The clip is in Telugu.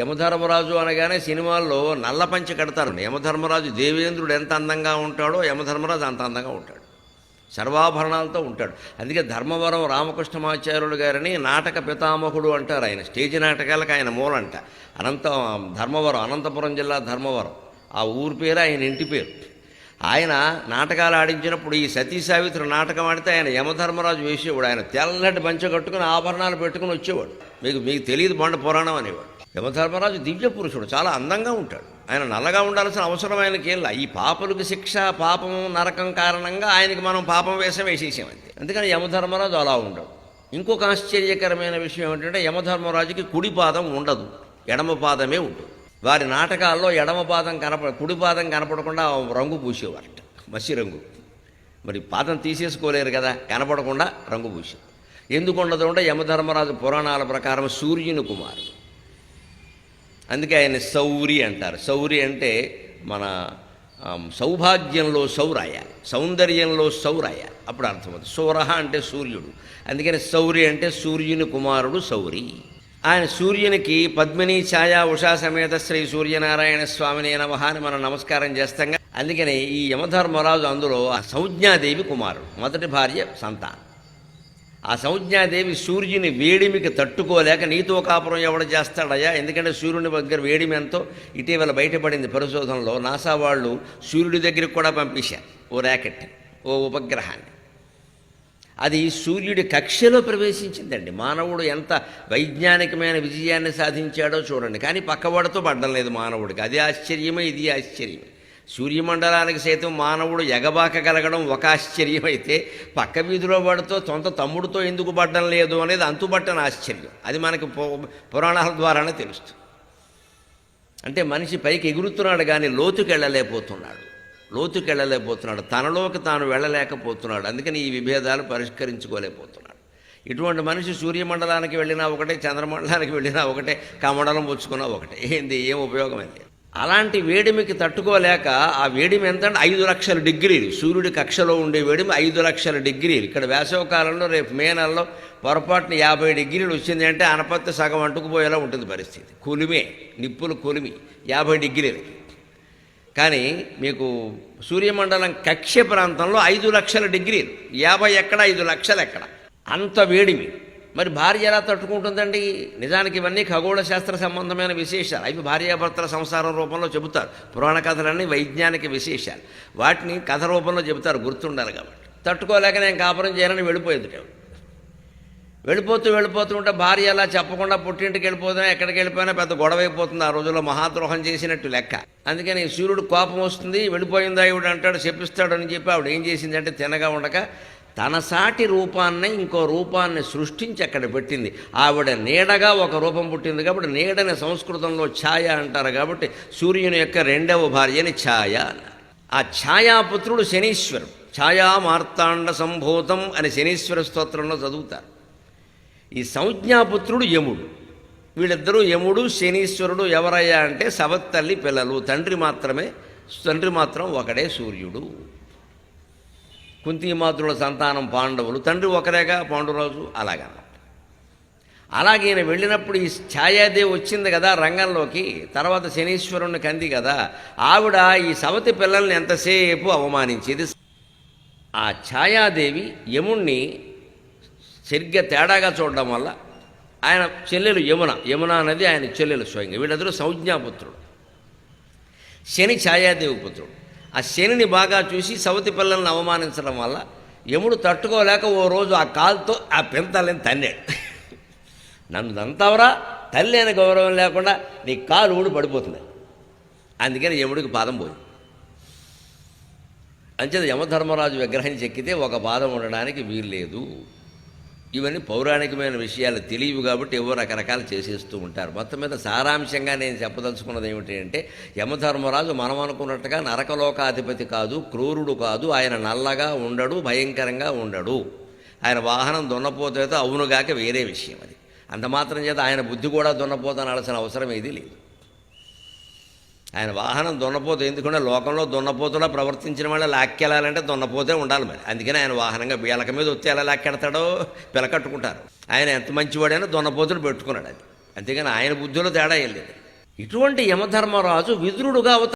యమధర్మరాజు అనగానే సినిమాల్లో నల్ల పంచి కడతారు. యమధర్మరాజు దేవేంద్రుడు ఎంత అందంగా ఉంటాడో యమధర్మరాజు అంత అందంగా ఉంటాడు. సర్వాభరణాలతో ఉంటాడు. అందుకే ధర్మవరం రామకృష్ణమాచార్యులు గారిని నాటక పితామహుడు అంటారు ఆయన. స్టేజ్ నాటకాలకు ఆయన మూలంట అనంత ధర్మవరం అనంతపురం జిల్లా ధర్మవరం. ఆ ఊరి పేరు ఆయన ఇంటి పేరు. ఆయన నాటకాలు ఆడించినప్పుడు ఈ సతీ సావిత్రి నాటకం ఆడితే ఆయన యమధర్మరాజు వేసేవాడు. ఆయన తెల్లటి పంచ కట్టుకుని ఆభరణాలు పెట్టుకుని వచ్చేవాడు. మీకు మీకు తెలియదు బండ పురాణం అనేవాడు. యమధర్మరాజు దివ్య పురుషుడు చాలా అందంగా ఉంటాడు. ఆయన నల్లగా ఉండాల్సిన అవసరం ఆయనకి ఏం ఈ పాపలకు శిక్ష పాపం నరకం కారణంగా ఆయనకి మనం పాపం వేషం వేసేసామంతే అందుకని యమధర్మరాజు అలా ఉండడు. ఇంకొక ఆశ్చర్యకరమైన విషయం ఏమిటంటే యమధర్మరాజుకి కుడి పాదం ఉండదు. ఎడమ పాదమే ఉంటుంది వారి నాటకాల్లో ఎడమ పాదం కనపడ కుడి పాదం కనపడకుండా రంగు పూసేవారట. మసి రంగు మరి పాదం తీసేసుకోలేరు కదా కనపడకుండా రంగు పూసే ఎందుకు ఉండదు అంటే యమధర్మరాజు పురాణాల ప్రకారం సూర్యుని కుమారుడు. అందుకే ఆయన సౌరి అంటారు. సౌరి అంటే మన సౌభాగ్యంలో సౌరాయాలి సౌందర్యంలో సౌరాయాలి అప్పుడు అర్థమవుతుంది. సౌరహ అంటే సూర్యుడు. అందుకని సౌరి అంటే సూర్యుని కుమారుడు సౌరి. ఆయన సూర్యునికి పద్మిని ఛాయా ఉషా సమేత శ్రీ సూర్యనారాయణ స్వామిని నమః అని మనం నమస్కారం చేస్తాం. అందుకని ఈ యమధర్మరాజు అందులో ఆ సంజ్ఞాదేవి కుమారుడు. మొదటి భార్య సంతానం. ఆ సంజ్ఞాదేవి సూర్యుని వేడిమికి తట్టుకోలేక నీతో కాపురం ఎవడ చేస్తాడయ్యా? ఎందుకంటే సూర్యుని దగ్గర వేడిమి ఎంతో? ఇటీవల బయటపడింది పరిశోధనలో నాసా వాళ్ళు సూర్యుడి దగ్గరికి కూడా పంపించారు ఓ ర్యాకెట్ ఓ ఉపగ్రహాన్ని. అది సూర్యుడి కక్షలో ప్రవేశించిందండి. మానవుడు ఎంత వైజ్ఞానికమైన విజయాన్ని సాధించాడో చూడండి. కానీ పక్కవాడితో పడ్డం లేదు మానవుడికి. అది ఆశ్చర్యమే ఇది ఆశ్చర్యమే. సూర్యమండలానికి సైతం మానవుడు ఎగబాకగలగడం ఒక ఆశ్చర్యం అయితే పక్క వీధిలో పడుతూ సొంత తమ్ముడితో ఎందుకు పడ్డం లేదు అనేది అంతుబట్టని ఆశ్చర్యం. అది మనకి పురాణాల ద్వారానే తెలుస్తుంది. అంటే మనిషి పైకి ఎగురుతున్నాడు కానీ లోతుకి వెళ్ళలేకపోతున్నాడు. లోతుకి వెళ్ళలేకపోతున్నాడు. తనలోకి తాను వెళ్ళలేకపోతున్నాడు. అందుకని ఈ విభేదాలు పరిష్కరించుకోలేకపోతున్నాడు. ఇటువంటి మనిషి సూర్యమండలానికి వెళ్ళినా ఒకటే చంద్రమండలానికి వెళ్ళినా ఒకటే కమండలం పుచ్చుకున్నా ఒకటే. ఏంది? ఏం ఉపయోగం లేదు అలాంటి వేడిమికి తట్టుకోలేక ఆ వేడిమి ఎంత అంటే ఐదు లక్షల డిగ్రీలు. సూర్యుడి కక్షలో ఉండే వేడిమి ఐదు లక్షల డిగ్రీలు. ఇక్కడ వేసవకాలంలో రేపు మే నెలలో పొరపాటున యాభై డిగ్రీలు వచ్చింది అంటే అనపత్తి సగం అంటుకుపోయేలా ఉంటుంది పరిస్థితి. కులిమే నిప్పులు కొలిమి యాభై డిగ్రీలకి కానీ మీకు సూర్యమండలం కక్ష ప్రాంతంలో ఐదు లక్షల డిగ్రీలు. యాభై ఎక్కడ ఐదు లక్షలు ఎక్కడ? అంత వేడిమి. మరి భార్య ఎలా తట్టుకుంటుందండి? నిజానికి ఇవన్నీ ఖగోళ శాస్త్ర సంబంధమైన విశేషాలు. అవి భార్యాభర్తల సంసారం రూపంలో చెబుతారు. పురాణ కథలన్నీ వైజ్ఞానిక విశేషాలు. వాటిని కథ రూపంలో చెబుతారు గుర్తుండాలి కాబట్టి. తట్టుకోలేక నేను కాపురం చేయాలని వెళ్ళిపోయింది వెళ్ళిపోతూ వెళ్ళిపోతూ ఉంటే భార్య అలా చెప్పకుండా పుట్టింటికి వెళ్ళిపోతున్నా ఎక్కడికి వెళ్ళిపోయినా పెద్ద గొడవ అయిపోతుంది. ఆ రోజుల్లో మహాద్రోహం చేసినట్టు లెక్క. అందుకని సూర్యుడు కోపం వస్తుంది వెళ్ళిపోయిందా ఈవిడ అంటాడు చెప్పిస్తాడు అని చెప్పి ఆవిడ ఏం చేసిందంటే తినగా ఉండక తన సాటి రూపాన్ని ఇంకో రూపాన్ని సృష్టించి అక్కడ పెట్టింది. ఆవిడ నీడగా ఒక రూపం పుట్టింది కాబట్టి నీడని సంస్కృతంలో ఛాయ అంటారు కాబట్టి సూర్యుని యొక్క రెండవ భార్యని ఛాయ ఆ ఛాయాపుత్రుడు శనీశ్వరుడు. ఛాయా మార్తాండ సంభూతం అని శనీశ్వర స్తోత్రంలో చదువుతారు. ఈ సంజ్ఞాపుత్రుడు యముడు. వీళ్ళిద్దరూ యముడు శనీశ్వరుడు ఎవరయ్యా అంటే సవత్తల్లి పిల్లలు. తండ్రి మాత్రమే తండ్రి మాత్రం ఒకడే సూర్యుడు. కుంతిమాతృల సంతానం పాండవులు. తండ్రి ఒకరేగా పాండురాజు అలాగన్నమాట అలాగే ఈయన వెళ్ళినప్పుడు ఈ ఛాయాదేవి వచ్చింది కదా రంగంలోకి తర్వాత శనీశ్వరుణ్ణి కంది కదా ఆవిడ ఈ సవతి పిల్లల్ని ఎంతసేపు అవమానించేది? ఆ ఛాయాదేవి యముణ్ణి సరిగ్గా తేడాగా చూడడం వల్ల ఆయన చెల్లెలు యమున యమున అనేది ఆయన చెల్లెలు స్వయంగా. వీళ్ళందరూ సంజ్ఞాపుత్రుడు శని ఛాయాదేవి పుత్రుడు. ఆ శనిని బాగా చూసి సవతి పిల్లల్ని అవమానించడం వల్ల యముడు తట్టుకోలేక ఓ రోజు ఆ కాలుతో ఆ పెంతాలని తన్నాడు. నన్ను దంతావరా తల్లి అనే గౌరవం లేకుండా నీ కాలు ఊడి పడిపోతుంది. అందుకని యముడికి పాదం పోయింది అంచేత యమధర్మరాజు విగ్రహం చెక్కితే ఒక పాదం ఉండడానికి వీల్లేదు ఇవన్నీ పౌరాణికమైన విషయాలు తెలియవు కాబట్టి ఎవరు రకరకాలు చేసేస్తూ ఉంటారు. మొత్తం మీద సారాంశంగా నేను చెప్పదలుచుకున్నది ఏమిటి అంటే యమధర్మరాజు మనం అనుకున్నట్టుగా నరకలోకాధిపతి కాదు క్రూరుడు కాదు ఆయన నల్లగా ఉండడు భయంకరంగా ఉండడు. ఆయన వాహనం దున్నపోతేతో అవునుగాక వేరే విషయం అది. అంత మాత్రం చేత ఆయన బుద్ధి కూడా దున్నపోతనాల్సిన అవసరం ఏది లేదు. ఆయన వాహనం దున్నపోతే ఎందుకంటే లోకంలో దున్నపోతులా ప్రవర్తించిన వాళ్ళ లాక్కెళ్ళాలంటే దున్నపోతే ఉండాలి మరి. అందుకని ఆయన వాహనంగా బీలక మీద వచ్చి ఎలా లాక్కెడతాడో పిలకట్టుకుంటారు. ఆయన ఎంత మంచివాడైనా దున్నపోతులు పెట్టుకున్నాడు అది. అంతేగాని ఆయన బుద్ధిలో తేడా ఏం లేదు. ఇటువంటి యమధర్మరాజు విదురుడుగా అవత